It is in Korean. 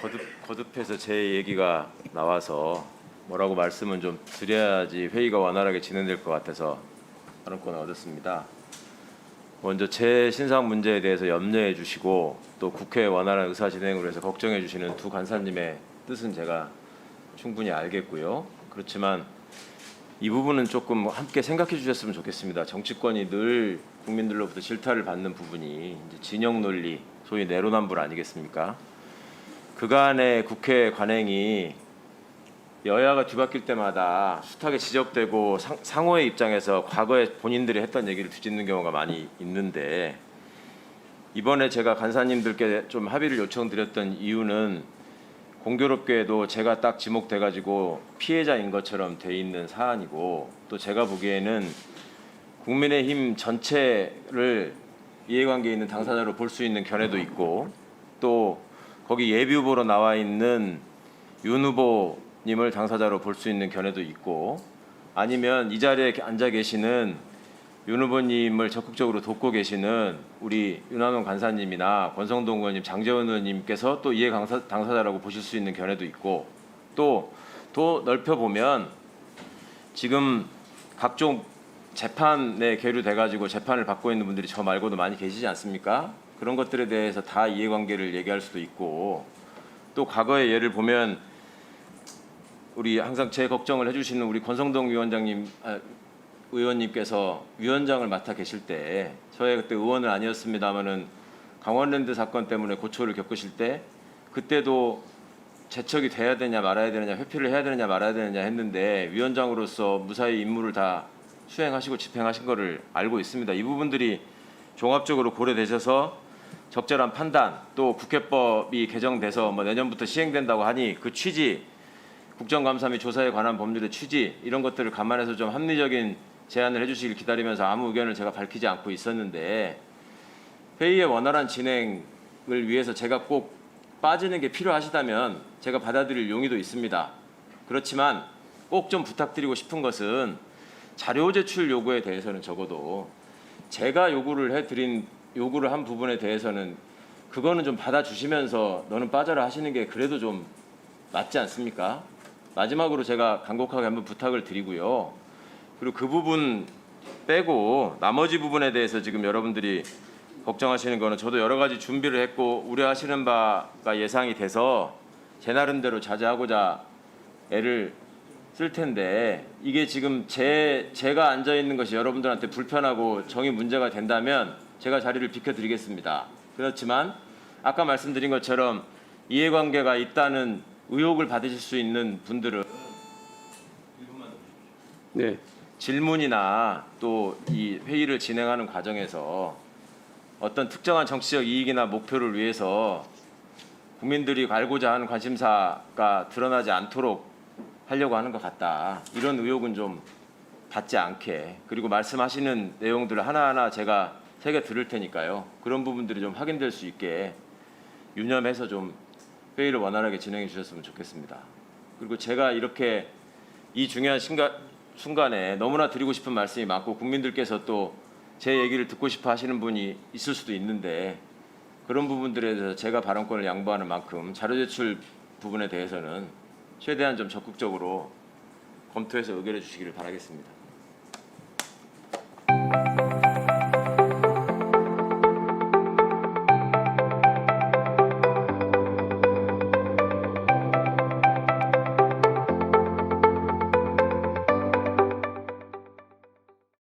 거듭 거듭해서 제 얘기가 나와서 뭐라고 말씀은 좀 드려야지 회의가 원활하게 진행될 것 같아서 발언권을 얻었습니다. 먼저 제 신상 문제에 대해서 염려해 주시고 또 국회 원활한 의사 진행을 위해서 걱정해 주시는 두 간사님의 뜻은 제가 충분히 알겠고요. 그렇지만 이 부분은 조금 함께 생각해 주셨으면 좋겠습니다. 정치권이 늘 국민들로부터 질타를 받는 부분이 진영 논리, 소위 내로남불 아니겠습니까? 그간의 국회 관행이 여야가 뒤바뀔 때마다 숱하게 지적되고 상, 상호의 입장에서 과거에 본인들이 했던 얘기를 뒤집는 경우가 많이 있는데 이번에 제가 간사님들께 좀 합의를 요청드렸던 이유는 공교롭게도 제가 딱 지목돼 가지고 피해자인 것처럼 돼 있는 사안이고 또 제가 보기에는 국민의힘 전체를 이해관계 있는 당사자로 볼 수 있는 견해도 있고 또 거기 예비 후보로 나와 있는 윤 후보님을 당사자로 볼 수 있는 견해도 있고 아니면 이 자리에 앉아 계시는 윤 후보님을 적극적으로 돕고 계시는 우리 윤한홍 간사님이나 권성동 의원님, 장재원 의원님께서 또 이해 당사자라고 보실 수 있는 견해도 있고 또 더 넓혀 보면 지금 각종 재판에 계류돼 가지고 재판을 받고 있는 분들이 저 말고도 많이 계시지 않습니까? 그런 것들에 대해서 다 이해관계를 얘기할 수도 있고 또 과거의 예를 보면 우리 항상 제 걱정을 해주시는 우리 권성동 위원장님 아, 의원님께서 위원장을 맡아 계실 때 저의 그때 의원은 아니었습니다마는 강원랜드 사건 때문에 고초를 겪으실 때 그때도 제척이 돼야 되냐 말아야 되느냐 회피를 해야 되느냐 말아야 되느냐 했는데 위원장으로서 무사히 임무를 다 수행하시고 집행하신 거를 알고 있습니다. 이 부분들이 종합적으로 고려되셔서 적절한 판단 또 국회법이 개정돼서 뭐 내년부터 시행된다고 하니 그 취지 국정감사 및 조사에 관한 법률의 취지 이런 것들을 감안해서 좀 합리적인 제안을 해주시길 기다리면서 아무 의견을 제가 밝히지 않고 있었는데 회의의 원활한 진행을 위해서 제가 꼭 빠지는 게 필요하시다면 제가 받아들일 용의도 있습니다. 그렇지만 꼭 좀 부탁드리고 싶은 것은 자료 제출 요구에 대해서는 적어도 제가 요구를 해드린 요구를 한 부분에 대해서는 그거는 좀 받아주시면서 너는 빠져라 하시는 게 그래도 좀 맞지 않습니까? 마지막으로 제가 간곡하게 한번 부탁을 드리고요. 그리고 그 부분 빼고 나머지 부분에 대해서 지금 여러분들이 걱정하시는 거는 저도 여러 가지 준비를 했고 우려하시는 바가 예상이 돼서 제 나름대로 자제하고자 애를 쓸 텐데 이게 지금 제 제가 앉아 있는 것이 여러분들한테 불편하고 정의 문제가 된다면 제가 자리를 비켜드리겠습니다. 그렇지만 아까 말씀드린 것처럼 이해관계가 있다는 의혹을 받으실 수 있는 분들은 네, 질문이나 또 이 회의를 진행하는 과정에서 어떤 특정한 정치적 이익이나 목표를 위해서 국민들이 알고자 하는 관심사가 드러나지 않도록 하려고 하는 것 같다. 이런 의혹은 좀 받지 않게 그리고 말씀하시는 내용들을 하나하나 제가 새겨 들을 테니까요. 그런 부분들이 좀 확인될 수 있게 유념해서 좀 회의를 원활하게 진행해 주셨으면 좋겠습니다. 그리고 제가 이렇게 이 중요한 순간, 순간에 너무나 드리고 싶은 말씀이 많고 국민들께서 또 제 얘기를 듣고 싶어 하시는 분이 있을 수도 있는데 그런 부분들에 대해서 제가 발언권을 양보하는 만큼 자료 제출 부분에 대해서는 최대한 좀 적극적으로 검토해서 의결해 주시기를 바라겠습니다.